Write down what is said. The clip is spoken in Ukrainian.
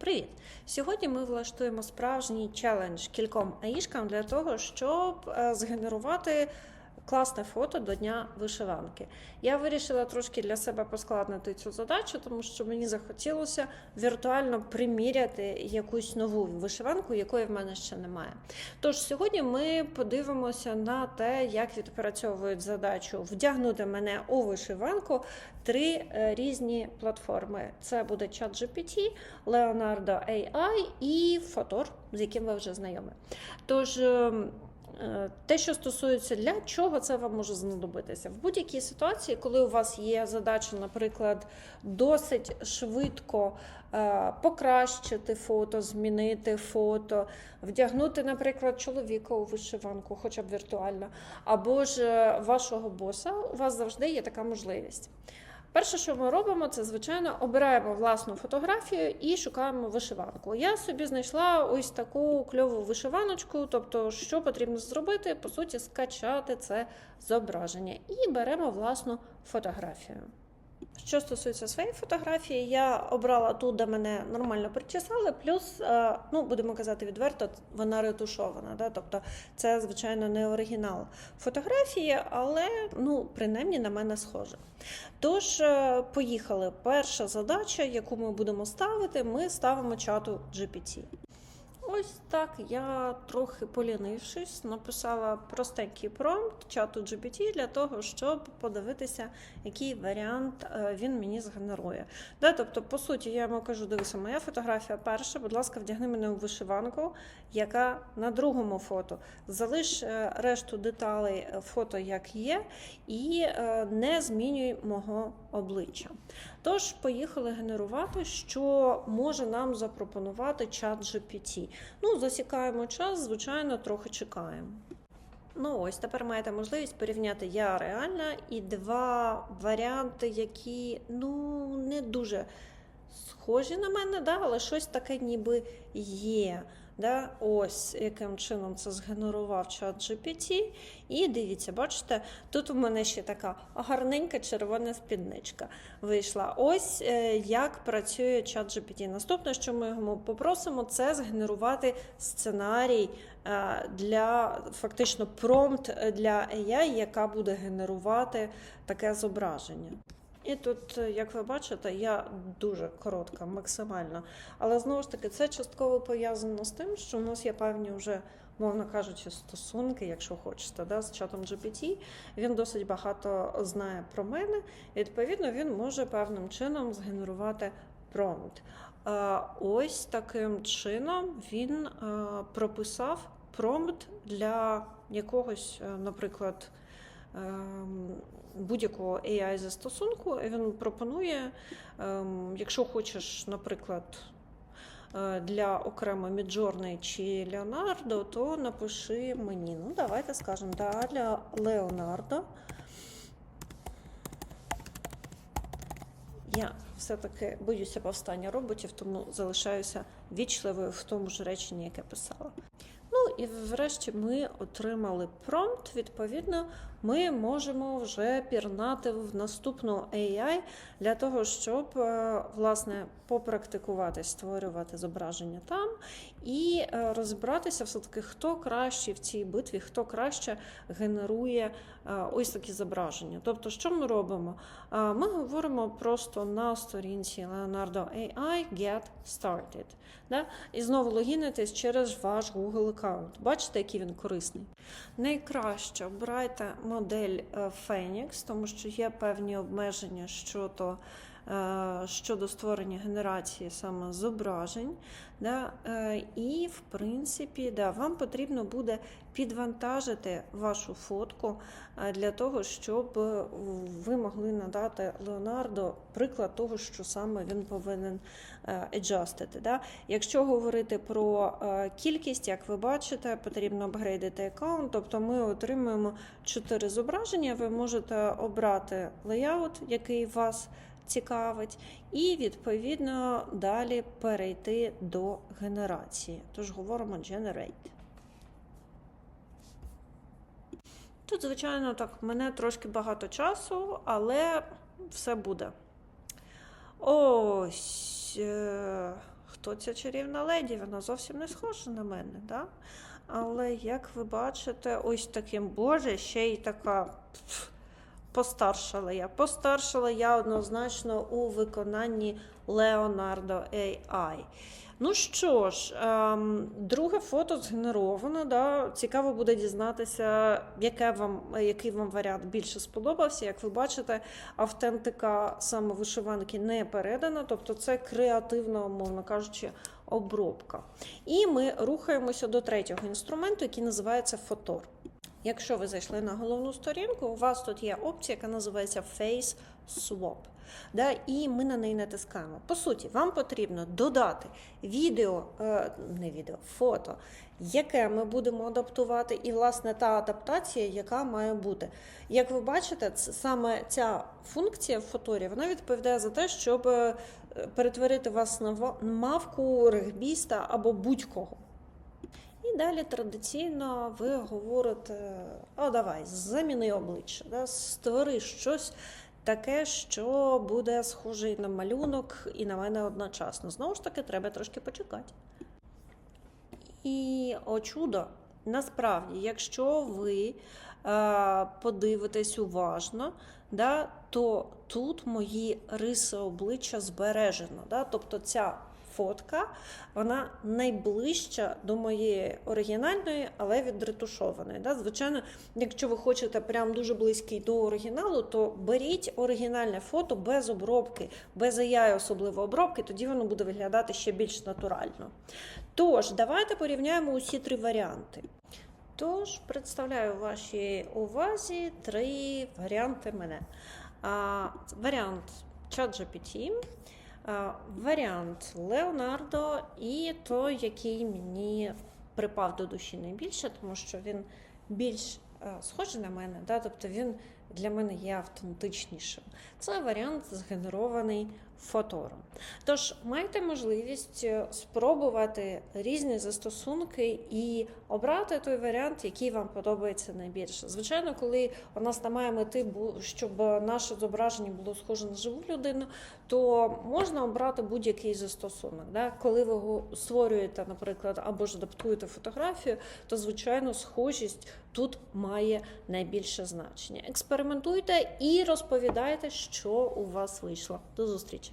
Привіт! Сьогодні ми влаштуємо справжній челендж кільком аїшкам для того, щоб е, згенерувати класне фото до Дня вишиванки. Я вирішила трошки для себе поскладнити цю задачу, тому що мені захотілося віртуально приміряти якусь нову вишиванку, якої в мене ще немає. Тож сьогодні ми подивимося на те, як відпрацьовують задачу вдягнути мене у вишиванку три е, різні платформи. Це буде ChatGPT, Leonardo AI і Photor, з яким ви вже знайомі. Тож. Е, Те, що стосується для чого це вам може знадобитися в будь-якій ситуації, коли у вас є задача, наприклад, досить швидко е, покращити фото, змінити фото, вдягнути, наприклад, чоловіка у вишиванку, хоча б віртуально, або ж е, вашого боса, у вас завжди є така можливість. Перше, що ми робимо, це звичайно обираємо власну фотографію і шукаємо вишиванку. Я собі знайшла ось таку кльову вишиваночку, тобто, що потрібно зробити, по суті, скачати це зображення і беремо власну фотографію. Що стосується своєї фотографії, я обрала ту, де мене нормально причесали, плюс, е, ну будемо казати відверто, вона ретушована. Да? Тобто це, звичайно, не оригінал фотографії, але ну, принаймні на мене схоже. Тож, е, поїхали. Перша задача, яку ми будемо ставити, ми ставимо чату GPT. Ось так я трохи полінившись, написала простенький промпт чату GPT для того, щоб подивитися, який варіант е, він мені згенерує. Да, тобто, по суті, я йому кажу: дивися, моя фотографія перша, будь ласка, вдягни мене у вишиванку, яка на другому фото. Залиш е, решту деталей е, фото, як є, і не змінюй мого обличчя. Тож, поїхали генерувати, що може нам запропонувати чат GPT. Ну, засікаємо час, звичайно, трохи чекаємо. Ну ось тепер маєте можливість порівняти я реальна і два варіанти, які ну не дуже схожі на мене, да, але щось таке ніби є. Да? Ось яким чином це згенерував чат GPT. І дивіться, бачите, тут у мене ще така гарненька червона спідничка вийшла. Ось е, як працює чат GPT. Наступне, що ми йому попросимо, це згенерувати сценарій е, для фактично промпт для AI, яка буде генерувати таке зображення. І тут, е, як ви бачите, я дуже коротка, максимально. Але знову ж таки, це частково пов'язано з тим, що у нас є певні вже, мовно кажучи, стосунки, якщо хочете, да, з чатом GPT. Він досить багато знає про мене, і відповідно він може певним чином згенерувати промпт. Ось таким чином він е, прописав промпт для якогось, е, наприклад, будь-якого AI застосунку. Він пропонує, ем, якщо хочеш, наприклад, е, для окремо Midjourney чи Leonardo, то напиши мені. Ну, давайте скажемо, да, для Leonardo. Я все-таки боюся повстання роботів, тому залишаюся вічливою в тому ж реченні, яке писала. І врешті ми отримали промпт. Відповідно, ми можемо вже пірнати в наступну AI для того, щоб е, власне попрактикувати, створювати зображення там і е, розібратися, все-таки, хто краще в цій битві, хто краще генерує е, ось такі зображення. Тобто, що ми робимо? Ми говоримо просто на сторінці Leonardo AI Get Started. Да? І знову логінитесь через ваш Google аккаунт. Бачите, який він корисний. Найкраще обирайте модель е, Phoenix, тому що є певні обмеження щодо, е, щодо створення генерації саме зображень. Да? Е, І, в принципі, да, вам потрібно буде підвантажити вашу фотку для того, щоб ви могли надати Леонардо приклад того, що саме він повинен еджастити. Да? Якщо говорити про кількість, як ви бачите, потрібно апгрейдити аккаунт, тобто ми отримуємо 4 зображення, ви можете обрати леяут, який вас цікавить, і відповідно далі перейти до генерації. Тож говоримо Generate. Тут, звичайно, так, мене трошки багато часу, але все буде. Ось. хто ця чарівна леді? Вона зовсім не схожа на мене, да? Але як ви бачите, ось таким боже, ще й така пф, постаршала я. Постаршала я однозначно у виконанні Leonardo AI. Ну що ж, ем, друге фото згенеровано. Да? Цікаво буде дізнатися, яке вам, який вам варіант більше сподобався. Як ви бачите, автентика саме вишиванки не передана, тобто це креативна, умовно кажучи, обробка. І ми рухаємося до третього інструменту, який називається фотор. Якщо ви зайшли на головну сторінку, у вас тут є опція, яка називається Face Swap. Да, і ми на неї натискаємо. По суті, вам потрібно додати відео, е, не відео, фото, яке ми будемо адаптувати, і, власне, та адаптація, яка має бути. Як ви бачите, це, саме ця функція в фоторі вона відповідає за те, щоб е, перетворити вас на мавку, регбіста або будь-кого. Далі традиційно ви говорите: о, давай, заміни обличчя, да, створи щось таке, що буде схоже на малюнок, і на мене одночасно. Знову ж таки, треба трошки почекати. І о чудо, насправді, якщо ви е, подивитесь уважно, да, то тут мої риси обличчя збережено. Да? Тобто ця фотка вона найближча до моєї оригінальної, але відретушованої. Да? Звичайно, якщо ви хочете прям дуже близький до оригіналу, то беріть оригінальне фото без обробки, без AI особливо обробки, тоді воно буде виглядати ще більш натурально. Тож, давайте порівняємо усі три варіанти. Тож, представляю вашій увазі три варіанти мене. А, варіант ChatGPT, варіант Леонардо і той, який мені припав до душі найбільше, тому що він більш схожий на мене, да? тобто він для мене є автентичнішим. Це варіант згенерований фотором. Тож маєте можливість е, спробувати різні застосунки і обрати той варіант, який вам подобається найбільше. Звичайно, коли у нас немає мети, щоб наше зображення було схоже на живу людину, то можна обрати будь-який застосунок. Да? Коли ви створюєте, наприклад, або ж адаптуєте фотографію, то звичайно схожість тут має найбільше значення. Експериментуйте і розповідайте, що у вас вийшло. До зустрічі!